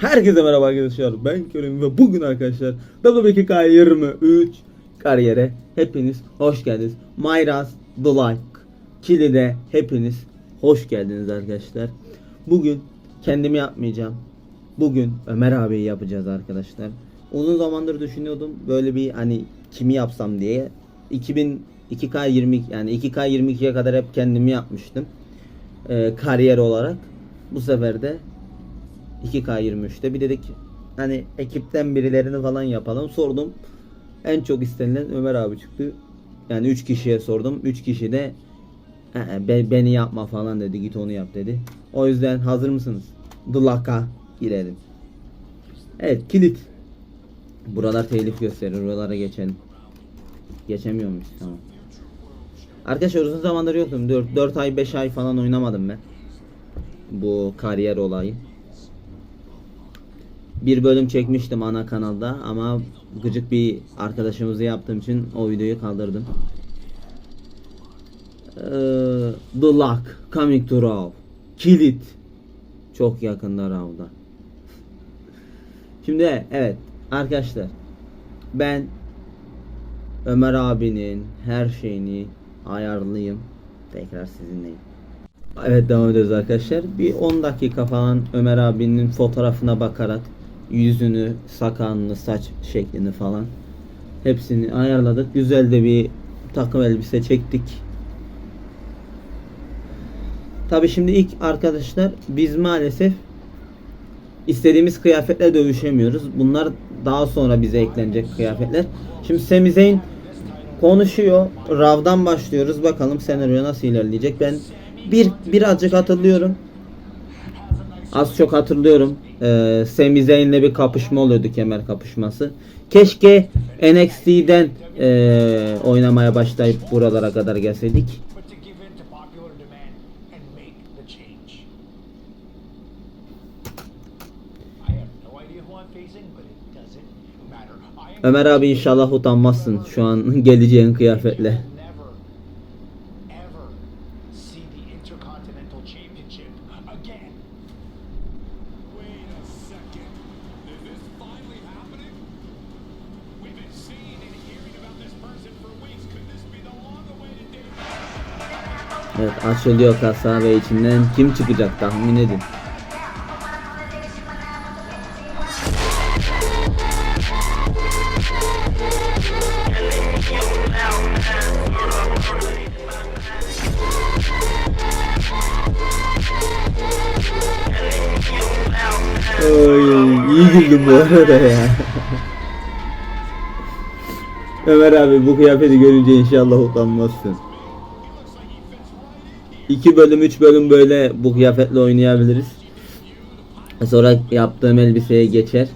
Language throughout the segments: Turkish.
Herkese merhaba arkadaşlar. Ben Kerim ve bugün arkadaşlar WWE K23 kariyere hepiniz hoş geldiniz. Mayras The Like Kili'de hepiniz hoş geldiniz arkadaşlar. Bugün kendimi yapmayacağım. Bugün Ömer abiyi yapacağız arkadaşlar. Uzun zamandır düşünüyordum böyle bir hani kimi yapsam diye. 2000 2K20 yani 2K22'ye kadar hep kendimi yapmıştım. Ee, kariyer olarak. Bu sefer de 2K23'te bir dedik hani ekipten birilerini falan yapalım. Sordum. En çok istenilen Ömer abi çıktı. Yani 3 kişiye sordum. 3 kişi de "Ee, be- beni yapma falan dedi. Git onu yap dedi. O yüzden hazır mısınız? Dulaka girelim. Evet kilit. Buralar telif gösterir. Buralara geçelim. Geçemiyor muyuz? Tamam. Arkadaşlar uzun zamandır yoktum. 4, 4 ay 5 ay falan oynamadım ben. Bu kariyer olayı. Bir bölüm çekmiştim ana kanalda ama gıcık bir arkadaşımızı yaptığım için o videoyu kaldırdım. Ee, The Lock Coming to Raw Kilit Çok yakında Raw'da Şimdi evet arkadaşlar Ben Ömer abinin her şeyini ayarlayayım. Tekrar sizinleyim. Evet devam ediyoruz arkadaşlar. Bir 10 dakika falan Ömer abinin fotoğrafına bakarak yüzünü, sakalını, saç şeklini falan hepsini ayarladık. Güzel de bir takım elbise çektik. Tabi şimdi ilk arkadaşlar biz maalesef istediğimiz kıyafetle dövüşemiyoruz. Bunlar daha sonra bize eklenecek kıyafetler. Şimdi Sami konuşuyor. Rav'dan başlıyoruz. Bakalım senaryo nasıl ilerleyecek. Ben bir birazcık hatırlıyorum. Az çok hatırlıyorum. Ee, Sami Zayn'le bir kapışma oluyordu kemer kapışması. Keşke NXT'den ee, oynamaya başlayıp buralara kadar gelseydik. Ömer abi inşallah utanmazsın şu an geleceğin kıyafetle. Açılıyor kasa ve içinden kim çıkacak tahmin edin. Oy, iyi güldüm bu arada ya. Ömer abi bu kıyafeti görünce inşallah utanmazsın. İki bölüm, üç bölüm böyle bu kıyafetle oynayabiliriz. Sonra yaptığım elbiseye geçer.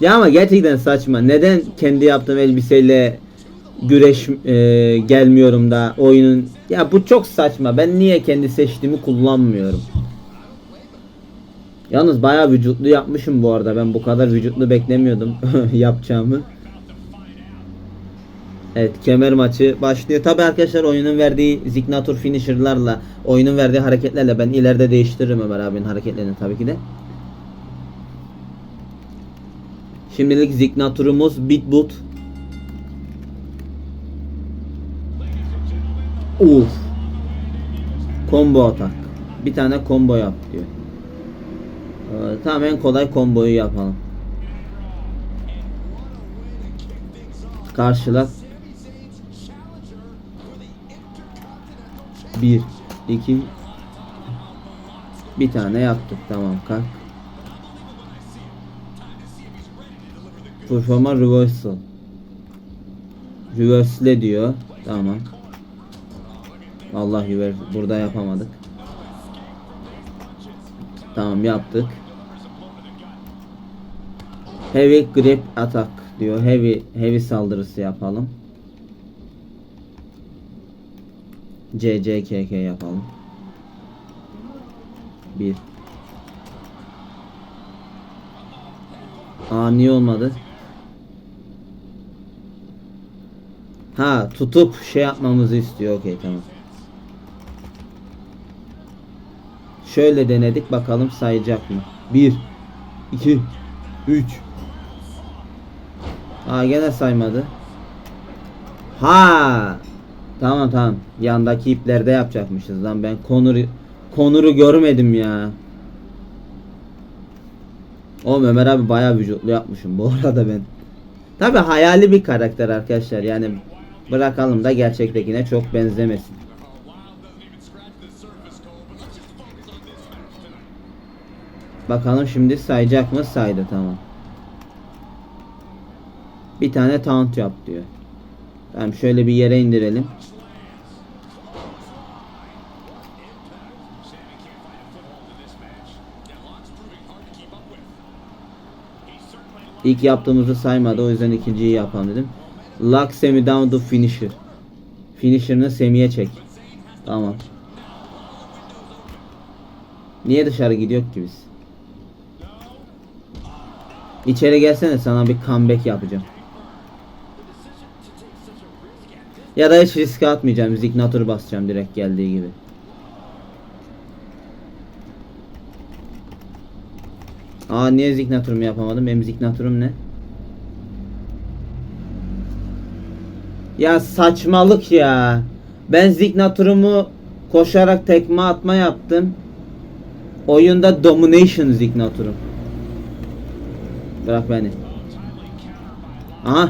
Ya ama gerçekten saçma. Neden kendi yaptığım elbiseyle güreş e, gelmiyorum da oyunun ya bu çok saçma. Ben niye kendi seçtiğimi kullanmıyorum? Yalnız bayağı vücutlu yapmışım bu arada. Ben bu kadar vücutlu beklemiyordum yapacağımı. Evet kemer maçı başlıyor. Tabi arkadaşlar oyunun verdiği zignatur finisher'larla oyunun verdiği hareketlerle ben ileride değiştiririm Ömer abinin hareketlerini tabii ki de. Şimdilik zignaturumuz Bitboot. Uf. Combo atak. Bir tane combo yap diyor. Ee, tamam en kolay comboyu yapalım. Karşılat 1 2 bir tane yaptık tamam kalk. Performa reversal. Reversle diyor. Tamam. Allah yüver burada yapamadık. Tamam yaptık. Heavy grip atak diyor. Heavy heavy saldırısı yapalım. CCKK yapalım. Bir. Aa niye olmadı? Ha tutup şey yapmamızı istiyor. Okey tamam. Şöyle denedik bakalım sayacak mı? 1 2 3 Aa gene saymadı. Ha! Tamam tamam. Yandaki iplerde yapacakmışız lan ben konuru konuru görmedim ya. Oğlum Ömer abi bayağı vücutlu yapmışım bu arada ben. Tabi hayali bir karakter arkadaşlar yani bırakalım da gerçektekine çok benzemesin. Bakalım şimdi sayacak mı? Saydı tamam. Bir tane taunt yap diyor. Tamam şöyle bir yere indirelim. İlk yaptığımızı saymadı o yüzden ikinciyi yapalım dedim. Lock Semi down to finisher. Finisher'ını Semi'ye çek. Tamam. Niye dışarı gidiyor ki biz? İçeri gelsene sana bir comeback yapacağım. Ya da hiç riske atmayacağım. Zignatur'u basacağım direkt geldiği gibi. Aa niye Zignaturum yapamadım? Benim Zignaturum ne? Ya saçmalık ya. Ben Zignaturumu koşarak tekme atma yaptım. Oyunda Domination Zignaturum. Bırak beni. Aha.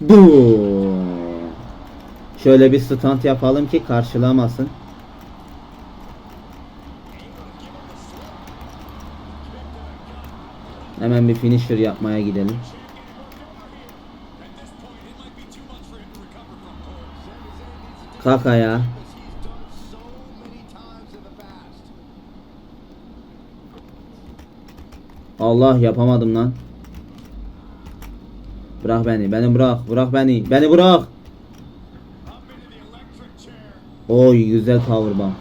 Bu. Şöyle bir stand yapalım ki karşılamasın. Hemen bir finisher yapmaya gidelim. Kalk ayağa. Allah yapamadım lan. Bırak beni. Beni bırak. Bırak beni. Beni bırak. Oy güzel powerbomb.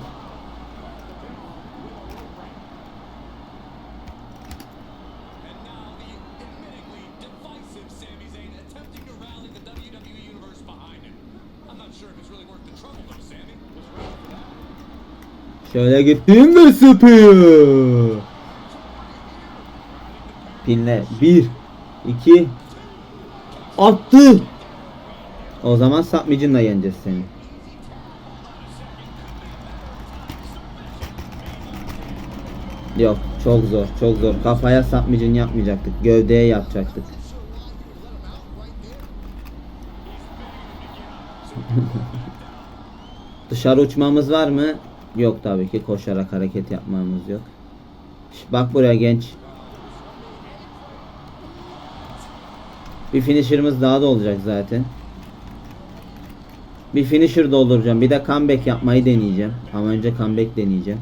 Şöyle gittim ve spear. Pinle. Bir. iki, Attı. O zaman Submission'la yeneceğiz seni. Yok çok zor çok zor. Kafaya Submission yapmayacaktık. Gövdeye yapacaktık. Dışarı uçmamız var mı? Yok tabii ki koşarak hareket yapmamız yok. Bak buraya genç. Bir finisher'ımız daha da olacak zaten. Bir finisher dolduracağım. Bir de comeback yapmayı deneyeceğim. Ama önce comeback deneyeceğim.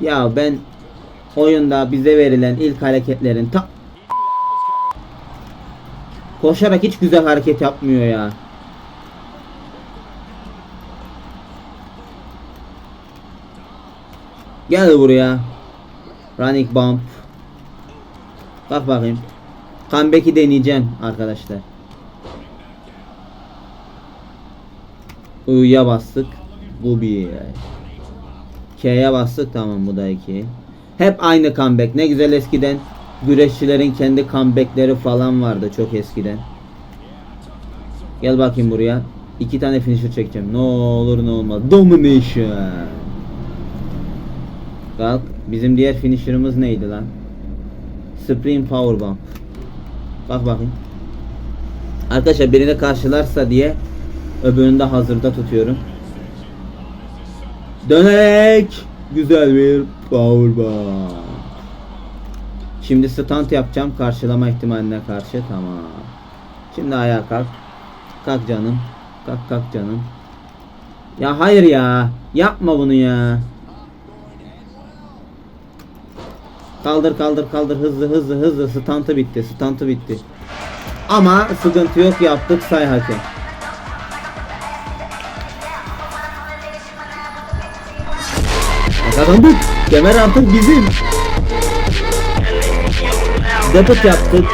Ya ben oyunda bize verilen ilk hareketlerin ta Koşarak hiç güzel hareket yapmıyor ya. Gel buraya. Running bump. Bak bakayım. Comeback'i deneyeceğim arkadaşlar. I'ya bastık. Bu bir. K'ye bastık tamam bu da iki. Hep aynı comeback. Ne güzel eskiden güreşçilerin kendi comebackleri falan vardı çok eskiden. Gel bakayım buraya. İki tane finisher çekeceğim. Ne olur ne olmaz. Domination. Kalk. Bizim diğer finisher'ımız neydi lan? Spring Powerbomb. Bak bakayım. Arkadaşlar birini karşılarsa diye öbürünü de hazırda tutuyorum. Dönek. Güzel bir powerbomb. Şimdi stand yapacağım karşılama ihtimaline karşı. Tamam. Şimdi ayağa kalk. Kalk canım. Kalk kalk canım. Ya hayır ya. Yapma bunu ya. Kaldır kaldır kaldır hızlı hızlı hızlı stantı bitti stantı bitti. Ama sıkıntı yok yaptık say hakem. Kazandık. Kemer artık bizim. Depot yaptık.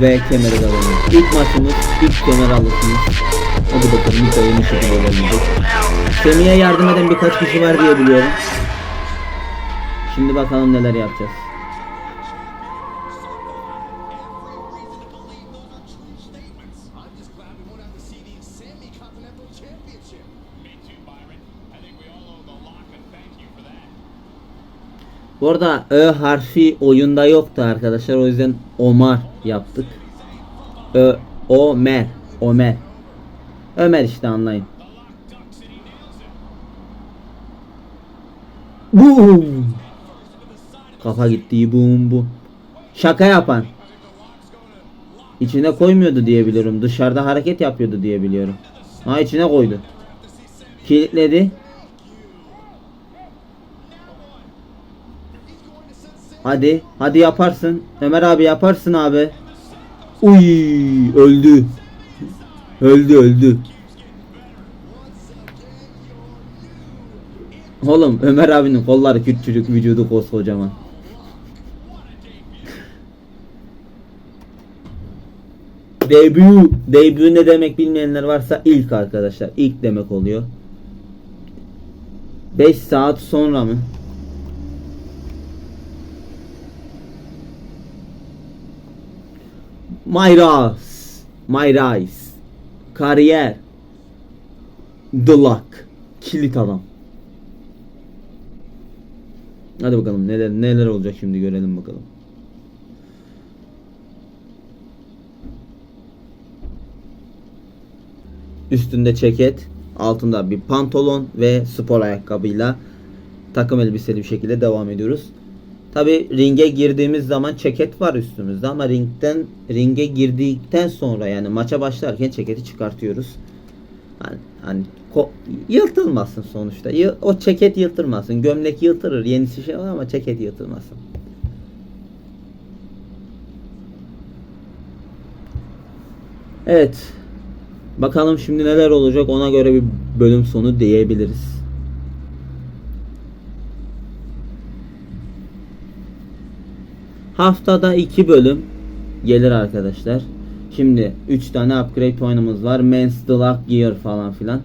ve kemeri kazanıyoruz. İlk maçımız, ilk kemer alırsınız. Hadi bakalım oyun bu şekilde olabilecek. Semih'e yardım eden birkaç kişi var diye biliyorum. Şimdi bakalım neler yapacağız. Bu arada Ö harfi oyunda yoktu arkadaşlar. O yüzden Omar yaptık. Ö, Ömer. Ömer. Ömer işte anlayın. Boom. Kafa gitti boom bu. Şaka yapan. İçine koymuyordu diye biliyorum. Dışarıda hareket yapıyordu diye biliyorum. Ha içine koydu. Kilitledi. Hadi, hadi yaparsın. Ömer abi yaparsın abi. Uy, öldü. Öldü, öldü. Oğlum Ömer abinin kolları küçücük, vücudu koskocaman. Debut, debut ne demek bilmeyenler varsa ilk arkadaşlar. İlk demek oluyor. 5 saat sonra mı? Mayras, Mayrais, kariyer, Luck, kilit adam. Hadi bakalım neler neler olacak şimdi görelim bakalım. Üstünde ceket, altında bir pantolon ve spor ayakkabıyla takım elbiseli bir şekilde devam ediyoruz. Tabi ringe girdiğimiz zaman ceket var üstümüzde ama ringden ringe girdikten sonra yani maça başlarken ceketi çıkartıyoruz. Hani, hani ko- yırtılmasın sonuçta. Yı- o ceket yırtılmasın. Gömlek yırtılır. Yenisi şey var ama ceket yırtılmasın. Evet. Bakalım şimdi neler olacak ona göre bir bölüm sonu diyebiliriz. Haftada 2 bölüm gelir arkadaşlar. Şimdi 3 tane upgrade puanımız var. Men's The Lock Gear falan filan.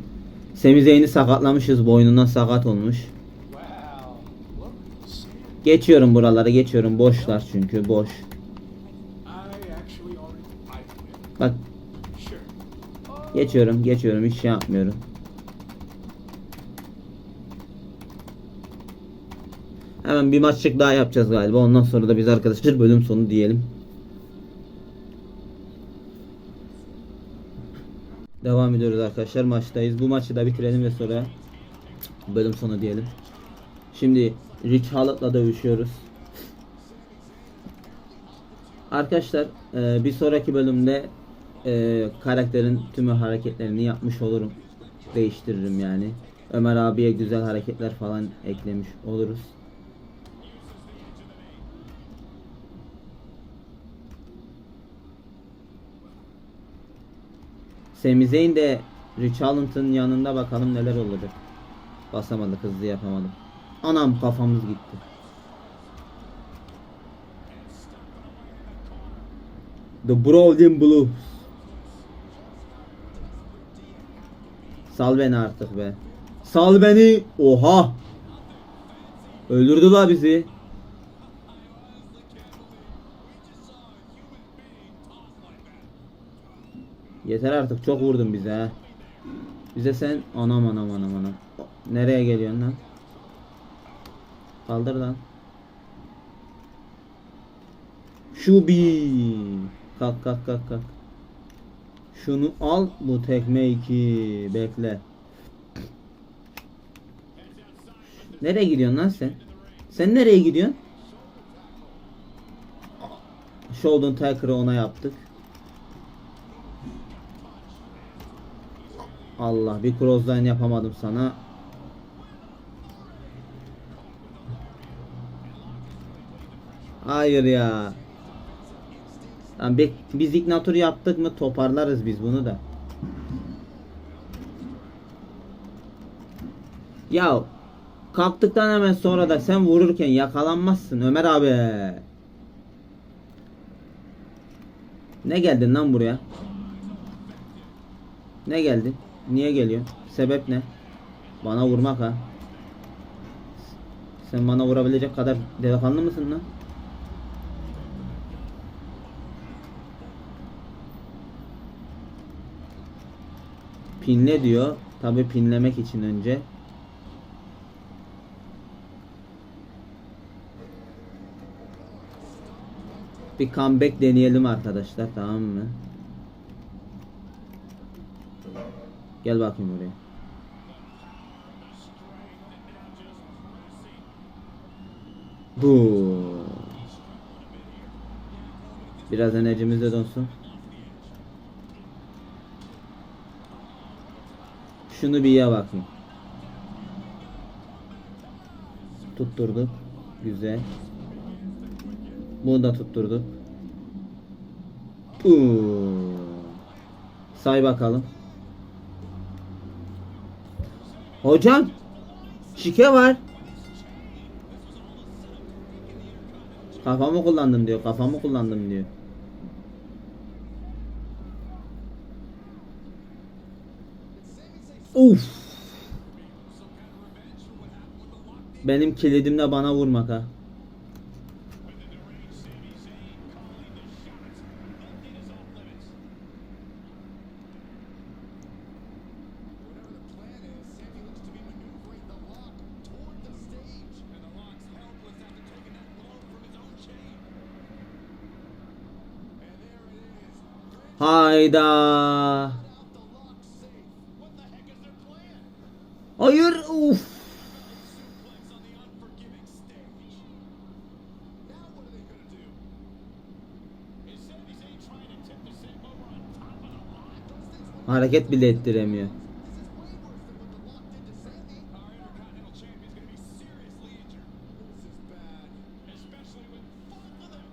Semizeyn'i sakatlamışız. Boynundan sakat olmuş. Geçiyorum buraları geçiyorum. Boşlar çünkü boş. Geçiyorum geçiyorum hiç şey yapmıyorum. Hemen bir maçlık daha yapacağız galiba. Ondan sonra da biz arkadaşlar bölüm sonu diyelim. Devam ediyoruz arkadaşlar. Maçtayız. Bu maçı da bitirelim ve sonra bölüm sonu diyelim. Şimdi Rich Hallett'la dövüşüyoruz. Arkadaşlar e, bir sonraki bölümde e, karakterin tümü hareketlerini yapmış olurum. Değiştiririm yani. Ömer abiye güzel hareketler falan eklemiş oluruz. Sami Zayn de Rich Holland'ın yanında bakalım neler olacak. Basamadık hızlı yapamadım. Anam kafamız gitti. The Brawling Blues. Sal beni artık be. Sal beni. Oha. Öldürdü la bizi. Yeter artık çok vurdun bize. Bize sen anam anam anam anam. Nereye geliyorsun lan? Kaldır lan. Şu bir. Kalk kalk kalk kalk. Şunu al bu tekme iki. Bekle. Nereye gidiyorsun lan sen? Sen nereye gidiyorsun? Shoulder Taker'ı ona yaptık. Allah bir crossline yapamadım sana. Hayır ya. Lan bir, biz ignator yaptık mı toparlarız biz bunu da. Ya kalktıktan hemen sonra da sen vururken yakalanmazsın Ömer abi. Ne geldin lan buraya? Ne geldin? Niye geliyor? Sebep ne? Bana vurmak ha. Sen bana vurabilecek kadar delikanlı mısın lan? Pinle diyor. Tabi pinlemek için önce. Bir comeback deneyelim arkadaşlar tamam mı? Gel bakayım buraya. Bu. Biraz enerjimiz de donsun. Şunu bir ye bakayım. Tutturduk. Güzel. Bunu da tutturduk. Uuu. Say bakalım. Hocam. Şike var. Kafamı kullandım diyor. Kafamı kullandım diyor. Uf. Benim kilidimle bana vurmak ha. Whatever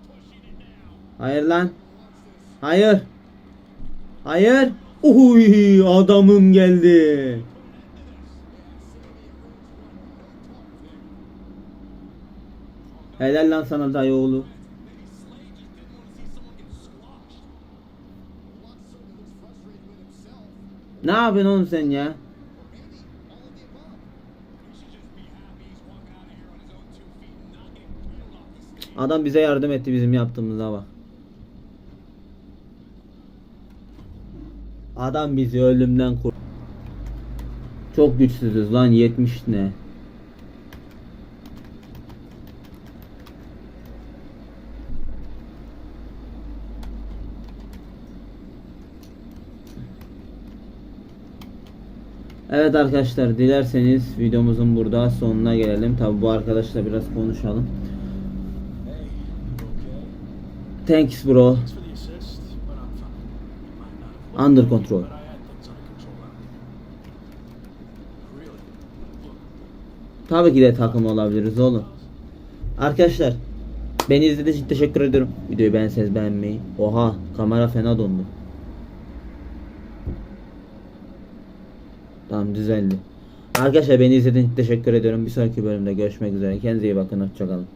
pushing it now. Hayır lan. Hayır. Hayır. Uy adamım geldi. Helal lan sana dayı oğlu. Getting peeled off the stage. Adam bize yardım etti bizim yaptığımıza bak. Adam bizi ölümden kur. Çok güçsüzüz lan 70 ne? Evet arkadaşlar dilerseniz videomuzun burada sonuna gelelim. Tabi bu arkadaşla biraz konuşalım. Thanks bro. Under control. Tabii ki de takım olabiliriz oğlum. Arkadaşlar beni izlediğiniz için teşekkür ederim. Videoyu beğenseniz beğenmeyi. Oha kamera fena dondu. Tamam düzeldi. Arkadaşlar beni izlediğiniz için teşekkür ediyorum. Bir sonraki bölümde görüşmek üzere. Kendinize iyi bakın. Hoşçakalın.